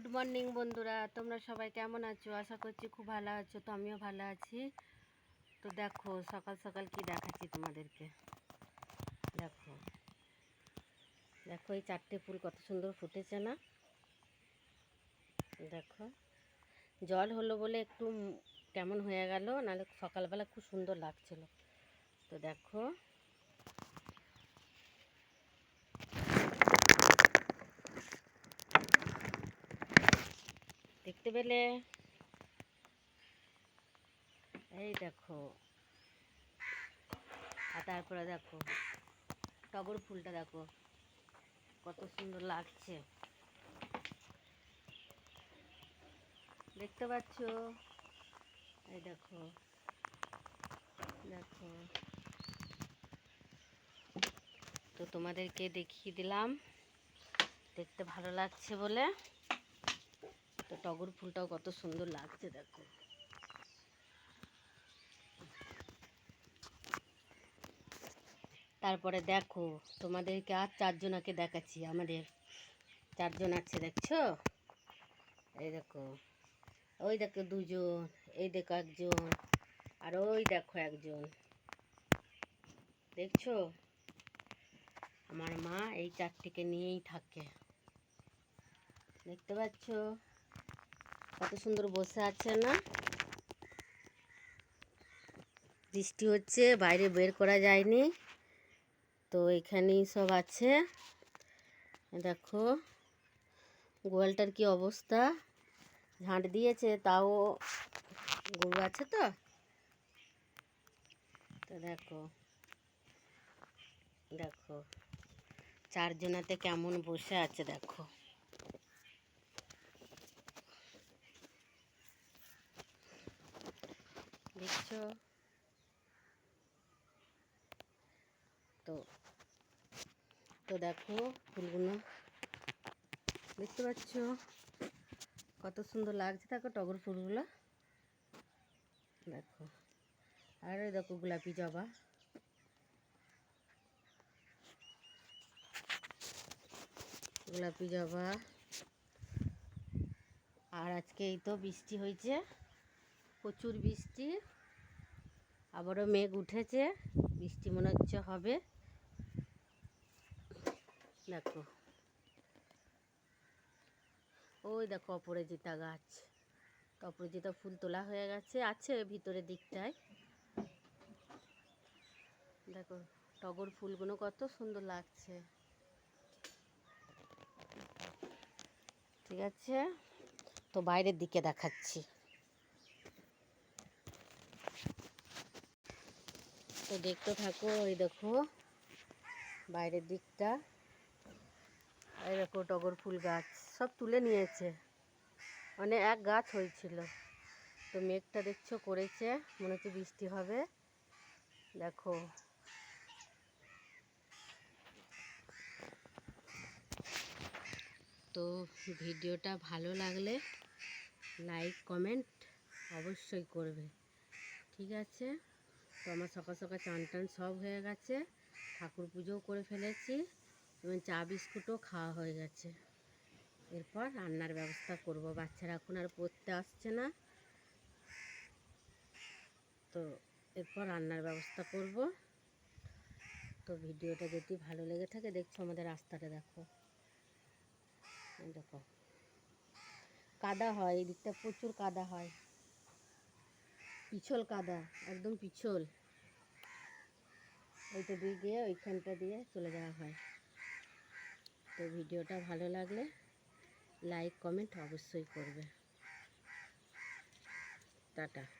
Good morning বন্ধুরা, তোমরা সবাই কেমন আছো? আশা করছি খুব ভালো আছো, তো আমিও ভালো আছি। তো দেখো, সকাল সকাল কি দেখাচ্ছি তোমাদেরকে? দেখো দেখো, এই চারটে ফুল কত সুন্দর ফুটেছে না? দেখো, জল হলো বলে একটু কেমন হয়ে গেল, নাহলে সকালবেলা খুব সুন্দর লাগছিল। তো দেখো দেখতে পেলে? এই দেখো। আর তারপরে দেখো, টগর ফুলটা দেখো, কত সুন্দর লাগছে। দেখতে পাচ্ছ? এই দেখো দেখো। তো তোমাদেরকে দেখিয়ে দিলাম, দেখতে ভালো লাগছে বলে। তো টগর ফুলটাও কত সুন্দর লাগছে, দেখো। তারপরে দেখো, তোমাদেরকে আর চারজনাকে দেখাচ্ছি, আমাদের চারজন আছে, দেখছ? এই দেখো, ওই দেখো দুজন, এই দেখো একজন, আর ওই দেখো একজন। দেখছ? আমার মা এই চারটিকে নিয়েই থাকে। দেখতে পাচ্ছ? কত সুন্দর বসে আছে না? বৃষ্টি হচ্ছে, বাইরে বের করা যায়নি। তো এখানেই সব আছে। দেখো, গোয়ালটার কি অবস্থা? ঝাঁট দিয়েছে, তাও গরু আছে তো? তো দেখো দেখো, চারজনাতে কেমন বসে আছে, দেখো। দেখছ? তো তো দেখো ফুলগুলো। দেখতে পাচ্ছ? কত সুন্দর লাগছে দেখো টগর ফুলগুলো। দেখো। আর দেখো গোলাপি জবা। গোলাপি জবা। আর আজকে এই তো বৃষ্টি হয়েছে। প্রচুর বৃষ্টি। আবারও মেঘ উঠেছে, বৃষ্টি মনে হচ্ছে হবে। দেখো। ওই দেখো অপরাজিতা গাছ। অপরাজিতা ফুল তোলা হয়ে গেছে, আছে ভিতরের দিকটায়। দেখো, টগর ফুলগুলো কত সুন্দর লাগছে। ঠিক আছে? তো বাইরের দিকে দেখাচ্ছি। তো দেখতে থাকো, এই দেখো, বাইরের দিকটা। এই দেখো, টগর ফুল গাছ, সব তুলে নিয়েছে। মানে এক গাছ হয়েছিল। তো মেঘটা দেখছ, করেছে, মনে হচ্ছে বৃষ্টি হবে। দেখো। তো ভিডিওটা ভালো লাগলে লাইক, কমেন্ট অবশ্যই করবে। ঠিক আছে? তো আমার সকাল সকাল চান টান সব হয়ে গেছে। ঠাকুর পুজোও করে ফেলেছি এবং চা বিস্কুটও খাওয়া হয়ে গেছে। এরপর রান্নার ব্যবস্থা করব। বাচ্চারা এখন আর পড়তে আসছে না। তো এরপর রান্নার ব্যবস্থা করব। তো ভিডিওটা যদি ভালো লেগে থাকে, দেখছ আমাদের রাস্তাটা, দেখো। দেখো। কাদা হয় এই দিকটা প্রচুর কাদা হয়। পিছল কাদা, একদম পিছল। ওইটা দিয়ে গিয়ে ওইখানটা দিয়ে চলে যাওয়া হয়। তো ভিডিওটা ভালো লাগলে লাইক, কমেন্ট অবশ্যই করবে। টাটা।